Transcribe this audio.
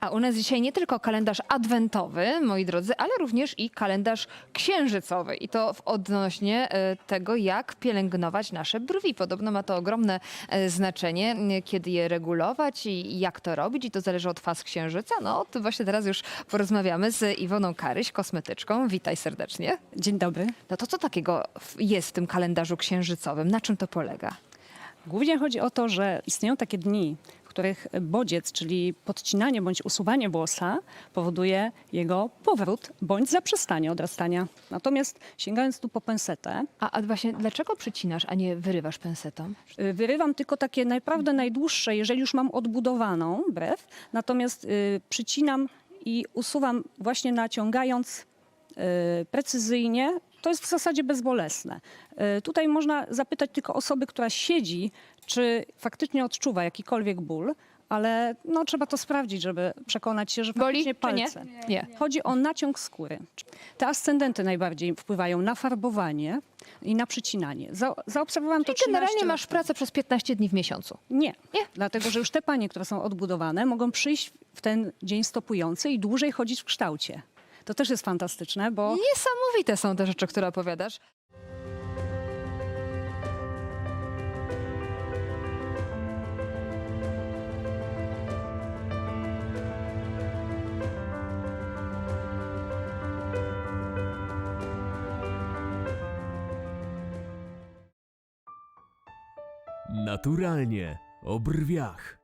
A u nas dzisiaj nie tylko kalendarz adwentowy, moi drodzy, ale również i kalendarz księżycowy. I to w odnośnie e, tego, jak pielęgnować nasze brwi. Podobno ma to ogromne e, znaczenie, m, kiedy je regulować i jak to robić. I to zależy od faz księżyca. No, to właśnie teraz już porozmawiamy z Iwoną Karyś, kosmetyczką. Witaj serdecznie. Dzień dobry. No to co takiego w- jest w tym kalendarzu księżycowym? Na czym to polega? Głównie chodzi o to, że istnieją takie dni, których bodziec, czyli podcinanie bądź usuwanie włosa powoduje jego powrót bądź zaprzestanie odrastania. Natomiast sięgając tu po pensetę, A, a właśnie dlaczego przycinasz, a nie wyrywasz pensetą? y, wyrywam tylko takie naprawdę najdłuższe, jeżeli już mam odbudowaną brew, natomiast y, przycinam i usuwam właśnie naciągając y, precyzyjnie. To jest w zasadzie bezbolesne. Y, Tutaj można zapytać tylko osoby, która siedzi, czy faktycznie odczuwa jakikolwiek ból, ale no, trzeba to sprawdzić, żeby przekonać się, że Boli faktycznie czy nie? palce. Nie. Chodzi o naciąg skóry. Te ascendenty najbardziej wpływają na farbowanie i na przycinanie. Za, zaobserwowałam to Czyli generalnie 13 masz lat pracę przez 15 dni w miesiącu. nie. Nie? Dlatego, że już te panie, które są odbudowane, mogą przyjść w ten dzień stopujący i dłużej chodzić w kształcie. To też jest fantastyczne, bo Niesamowite są te rzeczy, które opowiadasz. Naturalnie o brwiach.